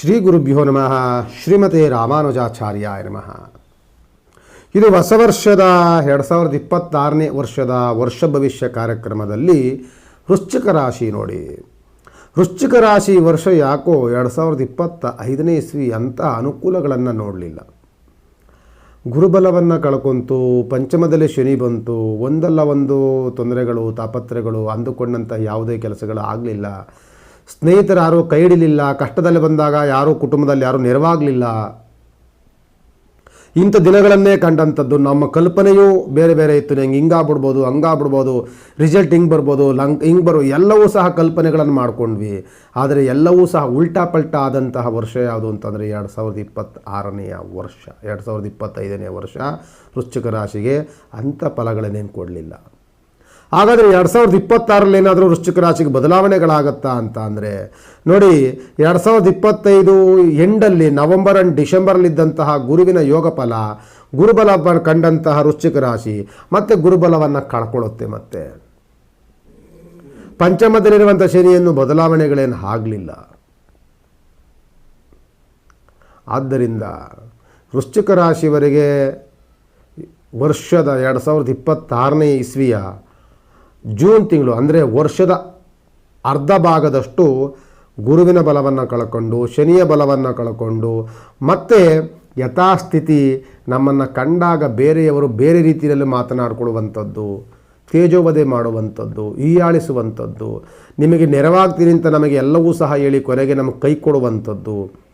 ಶ್ರೀ ಗುರುಭ್ಯೋ ನಮಃ. ಶ್ರೀಮತಿ ರಾಮಾನುಜಾಚಾರ್ಯಾಯ ನಮಃ. ಇದು ಹೊಸ ವರ್ಷದ ಎರಡು ಸಾವಿರದ ಇಪ್ಪತ್ತಾರನೇ ವರ್ಷದ ವರ್ಷ ಭವಿಷ್ಯ ಕಾರ್ಯಕ್ರಮದಲ್ಲಿ ವೃಶ್ಚಿಕ ರಾಶಿ ನೋಡಿ. ವೃಶ್ಚಿಕ ರಾಶಿ ವರ್ಷ ಯಾಕೋ ಎರಡು ಸಾವಿರದ ಇಪ್ಪತ್ತ ಐದನೇ ಇಸ್ವಿ ಅಂಥ ಅನುಕೂಲಗಳನ್ನು ನೋಡಲಿಲ್ಲ. ಗುರುಬಲವನ್ನು ಕಳ್ಕೊಂತು, ಪಂಚಮದಲ್ಲಿ ಶನಿ ಬಂತು, ಒಂದಲ್ಲ ಒಂದು ತೊಂದರೆಗಳು ತಾಪತ್ರೆಗಳು ಅಂದುಕೊಂಡಂಥ ಯಾವುದೇ ಕೆಲಸಗಳು ಆಗಲಿಲ್ಲ. ಸ್ನೇಹಿತರು ಯಾರೂ ಕೈ ಹಿಡಿಲಿಲ್ಲ ಕಷ್ಟದಲ್ಲಿ ಬಂದಾಗ ಯಾರೂ ಕುಟುಂಬದಲ್ಲಿ ಯಾರೂ ನೆರವಾಗಲಿಲ್ಲ. ಇಂಥ ದಿನಗಳನ್ನೇ ಕಂಡಂಥದ್ದು ನಮ್ಮ ಕಲ್ಪನೆಯೂ ಬೇರೆ ಬೇರೆ ಇತ್ತು. ನಂಗೆ ಹಿಂಗಾಗ್ಬಿಡ್ಬೋದು ಹಂಗಾಗ್ಬಿಡ್ಬೋದು ರಿಸಲ್ಟ್ ಹಿಂಗೆ ಬರ್ಬೋದು ಲಂಗ್ ಹಿಂಗೆ ಬರೋ ಎಲ್ಲವೂ ಸಹ ಕಲ್ಪನೆಗಳನ್ನು ಮಾಡ್ಕೊಂಡ್ವಿ. ಆದರೆ ಎಲ್ಲವೂ ಸಹ ಉಲ್ಟಾ ಪಲ್ಟಾ ಆದಂತಹ ವರ್ಷ ಯಾವುದು ಅಂತಂದರೆ ಎರಡು ಸಾವಿರದ ಇಪ್ಪತ್ತಾರನೆಯ ವರ್ಷ, ಎರಡು ಸಾವಿರದ ಇಪ್ಪತ್ತೈದನೇ ವರ್ಷ ವೃಶ್ಚಿಕ ರಾಶಿಗೆ ಅಂಥ ಫಲಗಳನ್ನೇನು ಕೊಡಲಿಲ್ಲ. ಹಾಗಾದರೆ ಎರಡು ಸಾವಿರದ ಇಪ್ಪತ್ತಾರಲ್ಲಿ ಏನಾದರೂ ವೃಶ್ಚಿಕ ರಾಶಿಗೆ ಬದಲಾವಣೆಗಳಾಗತ್ತಾ ಅಂತ ಅಂದರೆ, ನೋಡಿ, ಎರಡು ಸಾವಿರದ ಇಪ್ಪತ್ತೈದು ಎಂಡಲ್ಲಿ ನವೆಂಬರ್ ಆ್ಯಂಡ್ ಡಿಸೆಂಬರ್ಲಿದ್ದಂತಹ ಗುರುವಿನ ಯೋಗ ಫಲ ಗುರುಬಲ ಕಂಡಂತಹ ವೃಶ್ಚಿಕ ರಾಶಿ, ಮತ್ತೆ ಗುರುಬಲವನ್ನು ಕಳ್ಕೊಳ್ಳುತ್ತೆ ಮತ್ತೆ. ಪಂಚಮದಲ್ಲಿರುವಂಥ ಶನಿಯನ್ನು ಬದಲಾವಣೆಗಳೇನು ಆಗಲಿಲ್ಲ. ಆದ್ದರಿಂದ ವೃಶ್ಚಿಕ ರಾಶಿವರೆಗೆ ವರ್ಷದ ಎರಡು ಸಾವಿರದ ಇಪ್ಪತ್ತಾರನೇ ಇಸ್ವಿಯ ಜೂನ್ ತಿಂಗಳು ಅಂದರೆ ವರ್ಷದ ಅರ್ಧ ಭಾಗದಷ್ಟು ಗುರುವಿನ ಬಲವನ್ನು ಕಳ್ಕೊಂಡು, ಶನಿಯ ಬಲವನ್ನು ಕಳ್ಕೊಂಡು, ಮತ್ತೆ ಯಥಾಸ್ಥಿತಿ ನಮ್ಮನ್ನು ಕಂಡಾಗ ಬೇರೆಯವರು ಬೇರೆ ರೀತಿಯಲ್ಲಿ ಮಾತನಾಡಿಕೊಳ್ಳುವಂಥದ್ದು, ತೇಜೋವಧೆ ಮಾಡುವಂಥದ್ದು, ಹೀಯಾಳಿಸುವಂಥದ್ದು, ನಿಮಗೆ ನೆರವಾಗ್ತೀನಿ ಅಂತ ನಮಗೆ ಎಲ್ಲವೂ ಸಹ ಹೇಳಿ ಕೊನೆಗೆ ನಮಗೆ ಕೈ ಕೊಡುವಂಥದ್ದು.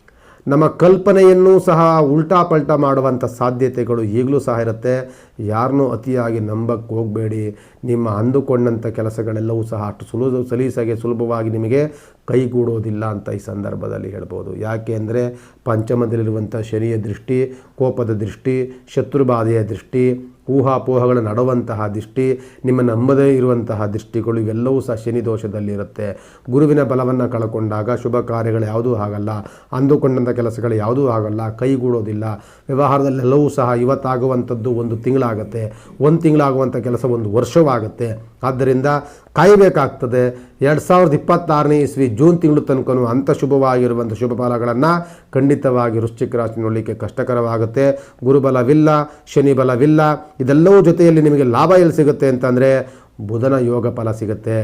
ನಮ್ಮ ಕಲ್ಪನೆಯನ್ನು ಸಹ ಉಲ್ಟಾ ಪಲ್ಟಾ ಮಾಡುವಂಥ ಸಾಧ್ಯತೆಗಳು ಈಗಲೂ ಸಹ ಇರುತ್ತೆ. ಯಾರನ್ನೂ ಅತಿಯಾಗಿ ನಂಬಕ್ಕೆ ಹೋಗಬೇಡಿ. ನಿಮ್ಮ ಅಂದುಕೊಂಡಂಥ ಕೆಲಸಗಳೆಲ್ಲವೂ ಸಹ ಅಷ್ಟು ಸುಲಭ ಸಲೀಸಾಗಿ ಸುಲಭವಾಗಿ ನಿಮಗೆ ಕೈಗೂಡೋದಿಲ್ಲ ಅಂತ ಈ ಸಂದರ್ಭದಲ್ಲಿ ಹೇಳ್ಬೋದು. ಯಾಕೆ ಅಂದರೆ ಪಂಚಮದಲ್ಲಿರುವಂಥ ಶನಿಯ ದೃಷ್ಟಿ, ಕೋಪದ ದೃಷ್ಟಿ, ಶತ್ರುಬಾಧೆಯ ದೃಷ್ಟಿ ಊಹಾಪೋಹಗಳ ನಡುವಂತಹ ದೃಷ್ಟಿ, ನಿಮ್ಮ ನಂಬದೇ ಇರುವಂತಹ ದೃಷ್ಟಿಗಳು ಇವೆಲ್ಲವೂ ಸಹ ಶನಿ ದೋಷದಲ್ಲಿರುತ್ತೆ ಗುರುವಿನ ಬಲವನ್ನು ಕಳ್ಕೊಂಡಾಗ ಶುಭ ಕಾರ್ಯಗಳು ಯಾವುದೂ ಆಗಲ್ಲ. ಅಂದುಕೊಂಡಂಥ ಕೆಲಸಗಳು ಯಾವುದೂ ಆಗಲ್ಲ. ಕೈಗೂಡೋದಿಲ್ಲ. ವ್ಯವಹಾರದಲ್ಲೆಲ್ಲವೂ ಸಹ ಇವತ್ತಾಗುವಂಥದ್ದು ಒಂದು ತಿಂಗಳಾಗುತ್ತೆ. ಒಂದು ತಿಂಗಳಾಗುವಂಥ ಕೆಲಸ ಒಂದು ವರ್ಷವಾಗುತ್ತೆ. ಆದ್ದರಿಂದ ಕಾಯಬೇಕಾಗ್ತದೆ. ಎರಡು ಸಾವಿರದ ಇಪ್ಪತ್ತಾರನೇ ಇಸ್ವಿ ಜೂನ್ ತಿಂಗಳು ತನಕನೂ ಅಂಥ ಶುಭವಾಗಿರುವಂಥ ಶುಭ ಫಲಗಳನ್ನು ಖಂಡಿತವಾಗಿ ವೃಶ್ಚಿಕ ರಾಶಿ ನೋಡಲಿಕ್ಕೆ ಕಷ್ಟಕರವಾಗುತ್ತೆ. ಗುರುಬಲವಿಲ್ಲ ಶನಿ ಬಲವಿಲ್ಲ ಇದೆಲ್ಲವೂ ಜೊತೆಯಲ್ಲಿ ನಿಮಗೆ ಲಾಭ ಎಲ್ಲಿ ಸಿಗುತ್ತೆ ಅಂತಂದರೆ ಬುಧನ ಯೋಗ ಫಲ ಸಿಗುತ್ತೆ.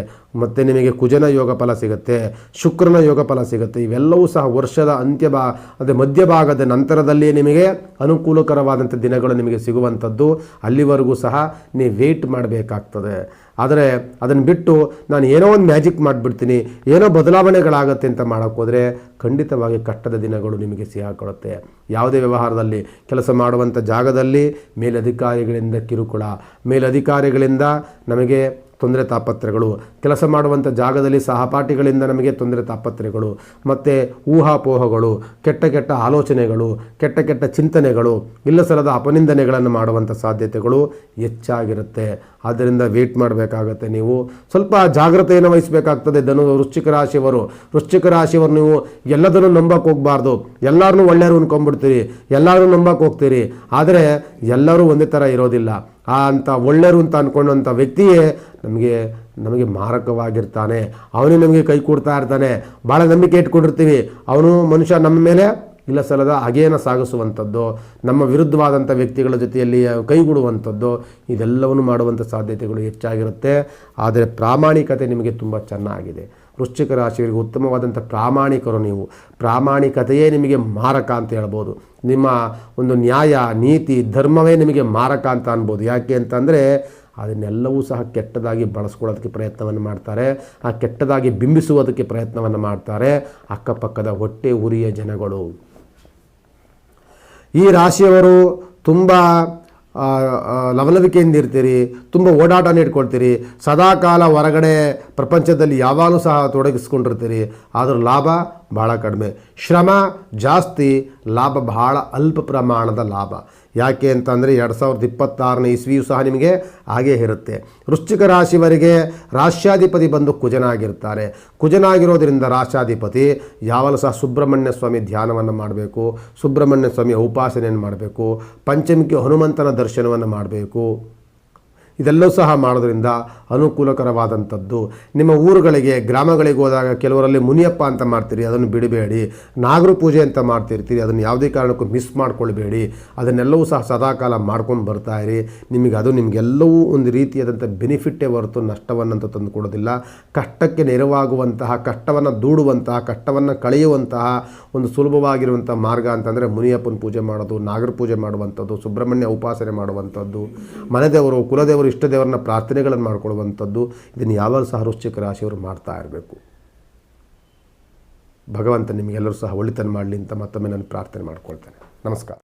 ಮತ್ತು ನಿಮಗೆ ಕುಜನ ಯೋಗ ಫಲ ಸಿಗುತ್ತೆ, ಶುಕ್ರನ ಯೋಗ ಫಲ ಸಿಗುತ್ತೆ. ಇವೆಲ್ಲವೂ ಸಹ ವರ್ಷದ ಅಂತ್ಯ ಭಾ ಅದೇ ಮಧ್ಯಭಾಗದ ನಂತರದಲ್ಲಿಯೇ ನಿಮಗೆ ಅನುಕೂಲಕರವಾದಂಥ ದಿನಗಳು ನಿಮಗೆ ಸಿಗುವಂಥದ್ದು. ಅಲ್ಲಿವರೆಗೂ ಸಹ ನೀವು ವೆಯ್ಟ್ ಮಾಡಬೇಕಾಗ್ತದೆ. ಆದರೆ ಅದನ್ನು ಬಿಟ್ಟು ನಾನು ಏನೋ ಒಂದು ಮ್ಯಾಜಿಕ್ ಮಾಡಿಬಿಡ್ತೀನಿ, ಏನೋ ಬದಲಾವಣೆಗಳಾಗತ್ತೆ ಅಂತ ಮಾಡೋಕ್ಕೋದ್ರೆ ಖಂಡಿತವಾಗಿ ಕಷ್ಟದ ದಿನಗಳು ನಿಮಗೆ ಸಿಗಾಕೊಳ್ಳುತ್ತೆ ಯಾವುದೇ ವ್ಯವಹಾರದಲ್ಲಿ ಕೆಲಸ ಮಾಡುವಂಥ ಜಾಗದಲ್ಲಿ ಮೇಲಧಿಕಾರಿಗಳಿಂದ ಕಿರುಕುಳ, ಮೇಲಧಿಕಾರಿಗಳಿಂದ ನಮಗೆ ತೊಂದರೆ ತಾಪತ್ರೆಗಳು. ಕೆಲಸ ಮಾಡುವಂಥ ಜಾಗದಲ್ಲಿ ಸಹಪಾಠಿಗಳಿಂದ ನಮಗೆ ತೊಂದರೆ ತಾಪತ್ರೆಗಳು. ಮತ್ತು ಊಹಾಪೋಹಗಳು, ಕೆಟ್ಟ ಕೆಟ್ಟ ಆಲೋಚನೆಗಳು, ಕೆಟ್ಟ ಕೆಟ್ಟ ಚಿಂತನೆಗಳು ಇಲ್ಲ ಸಲದ ಅಪನಿಂದನೆಗಳನ್ನು ಮಾಡುವಂಥ ಸಾಧ್ಯತೆಗಳು ಹೆಚ್ಚಾಗಿರುತ್ತೆ. ಆದ್ದರಿಂದ ವೇಟ್ ಮಾಡಬೇಕಾಗತ್ತೆ ನೀವು. ಸ್ವಲ್ಪ ಜಾಗ್ರತೆಯನ್ನು ವಹಿಸಬೇಕಾಗ್ತದೆ ಧನು ವೃಶ್ಚಿಕ ರಾಶಿಯವರು. ವೃಶ್ಚಿಕ ರಾಶಿಯವರು ನೀವು ಎಲ್ಲದನ್ನು ನಂಬಕ್ಕೆ ಹೋಗಬಾರ್ದು. ಎಲ್ಲರನ್ನೂ ಒಳ್ಳೆಯವರು ಅನ್ಕೊಂಡ್ಬಿಡ್ತೀರಿ. ಎಲ್ಲರೂ ನಂಬಕ್ಕೆ ಹೋಗ್ತೀರಿ. ಆದರೆ ಎಲ್ಲರೂ ಒಂದೇ ಥರ ಇರೋದಿಲ್ಲ. ಆ ಅಂತ ಒಳ್ಳೆಯರು ಅಂತ ಅಂದ್ಕೊಂಡಂಥ ವ್ಯಕ್ತಿಯೇ ನಮಗೆ ನಮಗೆ ಮಾರಕವಾಗಿರ್ತಾನೆ. ಅವನೇ ನಮಗೆ ಕೈ ಕೊಡ್ತಾ ಇರ್ತಾನೆ. ಭಾಳ ನಂಬಿಕೆ ಇಟ್ಕೊಂಡಿರ್ತೀವಿ. ಅವನು ಮನುಷ್ಯ ನಮ್ಮ ಮೇಲೆ ಇಲ್ಲ ಸಲದ ಅಗೇನ ಸಾಗಿಸುವಂಥದ್ದು, ನಮ್ಮ ವಿರುದ್ಧವಾದಂಥ ವ್ಯಕ್ತಿಗಳ ಜೊತೆಯಲ್ಲಿ ಕೈಗೂಡುವಂಥದ್ದು, ಇದೆಲ್ಲವನ್ನು ಮಾಡುವಂಥ ಸಾಧ್ಯತೆಗಳು ಹೆಚ್ಚಾಗಿರುತ್ತೆ. ಆದರೆ ಪ್ರಾಮಾಣಿಕತೆ ನಿಮಗೆ ತುಂಬ ಚೆನ್ನಾಗಿದೆ. ವೃಶ್ಚಿಕ ರಾಶಿಯವರಿಗೆ ಉತ್ತಮವಾದಂಥ ಪ್ರಾಮಾಣಿಕರು ನೀವು. ಪ್ರಾಮಾಣಿಕತೆಯೇ ನಿಮಗೆ ಮಾರಕ ಅಂತ ಹೇಳ್ಬೋದು. ನಿಮ್ಮ ಒಂದು ನ್ಯಾಯ, ನೀತಿ, ಧರ್ಮವೇ ನಿಮಗೆ ಮಾರಕ ಅಂತ ಅನ್ಬೋದು. ಯಾಕೆ ಅಂತಂದರೆ ಅದನ್ನೆಲ್ಲವೂ ಸಹ ಕೆಟ್ಟದಾಗಿ ಬಳಸ್ಕೊಳ್ಳೋದಕ್ಕೆ ಪ್ರಯತ್ನವನ್ನು ಮಾಡ್ತಾರೆ. ಆ ಕೆಟ್ಟದಾಗಿ ಬಿಂಬಿಸುವುದಕ್ಕೆ ಪ್ರಯತ್ನವನ್ನು ಮಾಡ್ತಾರೆ. ಅಕ್ಕಪಕ್ಕದ ಹೊಟ್ಟೆ ಉರಿಯ ಜನಗಳು. ಈ ರಾಶಿಯವರು ತುಂಬ ಆ, ಆ, ಲವಲವಿಕೆಯಿಂದ ಇರ್ತೀರಿ ತುಂಬ ಓಡಾಟನ ಇಟ್ಕೊಳ್ತೀರಿ ಸದಾಕಾಲ ಹೊರಗಡೆ ಪ್ರಪಂಚದಲ್ಲಿ ಯಾವಾಗಲೂ ಸಹ ತೊಡಗಿಸ್ಕೊಂಡಿರ್ತೀರಿ. ಆದರೂ ಲಾಭ ಭಾಳ ಕಡಿಮೆ. ಶ್ರಮ ಜಾಸ್ತಿ, ಲಾಭ ಬಹಳ ಅಲ್ಪ ಪ್ರಮಾಣದ ಲಾಭ. ಯಾಕೆ ಅಂತಂದರೆ ಎರಡು ಸಾವಿರದ ಇಪ್ಪತ್ತಾರನೇ ಇಸ್ವಿಯು ಸಹ ನಿಮಗೆ ಹಾಗೇ ಇರುತ್ತೆ. ವೃಶ್ಚಿಕ ರಾಶಿವರಿಗೆ ರಾಶ್ಯಾಧಿಪತಿ ಬಂದು ಕುಜನಾಗಿರ್ತಾರೆ. ಕುಜನಾಗಿರೋದ್ರಿಂದ ರಾಷ್ಟ್ರಾಧಿಪತಿ ಯಾವಾಗಲೂ ಸಹ ಸುಬ್ರಹ್ಮಣ್ಯ ಸ್ವಾಮಿ ಧ್ಯಾನವನ್ನು ಮಾಡಬೇಕು, ಸುಬ್ರಹ್ಮಣ್ಯ ಸ್ವಾಮಿ ಉಪಾಸನೆಯನ್ನು ಮಾಡಬೇಕು ಪಂಚಮಿಕೆ ಹನುಮಂತನ ದರ್ಶನವನ್ನು ಮಾಡಬೇಕು. ಇದೆಲ್ಲವೂ ಸಹ ಮಾಡೋದ್ರಿಂದ ಅನುಕೂಲಕರವಾದಂಥದ್ದು. ನಿಮ್ಮ ಊರುಗಳಿಗೆ, ಗ್ರಾಮಗಳಿಗೆ ಹೋದಾಗ ಕೆಲವರಲ್ಲಿ ಮುನಿಯಪ್ಪ ಅಂತ ಮಾಡ್ತೀರಿ, ಅದನ್ನು ಬಿಡಬೇಡಿ. ನಾಗರ ಪೂಜೆ ಅಂತ ಮಾಡ್ತಿರ್ತೀರಿ, ಅದನ್ನು ಯಾವುದೇ ಕಾರಣಕ್ಕೂ ಮಿಸ್ ಮಾಡ್ಕೊಳ್ಬೇಡಿ. ಅದನ್ನೆಲ್ಲವೂ ಸಹ ಸದಾಕಾಲ ಮಾಡ್ಕೊಂಡು ಬರ್ತಾ ಇರಿ. ನಿಮಗೆ ಅದು ನಿಮಗೆಲ್ಲವೂ ಒಂದು ರೀತಿಯಾದಂಥ ಬೆನಿಫಿಟ್ಟೇ ಹೊರತು ನಷ್ಟವನ್ನಂತ ತಂದು ಕೊಡೋದಿಲ್ಲ. ಕಷ್ಟಕ್ಕೆ ನೆರವಾಗುವಂತಹ, ಕಷ್ಟವನ್ನು ದೂಡುವಂತಹ, ಕಷ್ಟವನ್ನು ಕಳೆಯುವಂತಹ ಒಂದು ಸುಲಭವಾಗಿರುವಂಥ ಮಾರ್ಗ ಅಂತಂದರೆ ಮುನಿಯಪ್ಪನ ಪೂಜೆ ಮಾಡೋದು, ನಾಗರ ಪೂಜೆ ಮಾಡುವಂಥದ್ದು, ಸುಬ್ರಹ್ಮಣ್ಯ ಉಪಾಸನೆ ಮಾಡುವಂಥದ್ದು. ಮನೆದೇವರು ಕುಲದೇವರು ಇಷ್ಟದೇವರನ್ನ ಪ್ರಾರ್ಥನೆಗಳನ್ನು ಮಾಡ್ಕೊಳ್ಳುವಂಥದ್ದು, ಇದನ್ನು ಯಾವಾಗ ಸಹ ವೃಶ್ಚಿಕ ರಾಶಿಯವರು ಮಾಡ್ತಾ ಇರಬೇಕು. ಭಗವಂತ ನಿಮಗೆಲ್ಲರೂ ಸಹ ಒಳಿತನ್ನು ಮಾಡಲಿ ಅಂತ ಮತ್ತೊಮ್ಮೆ ನಾನು ಪ್ರಾರ್ಥನೆ ಮಾಡ್ಕೊಳ್ತೇನೆ. ನಮಸ್ಕಾರ.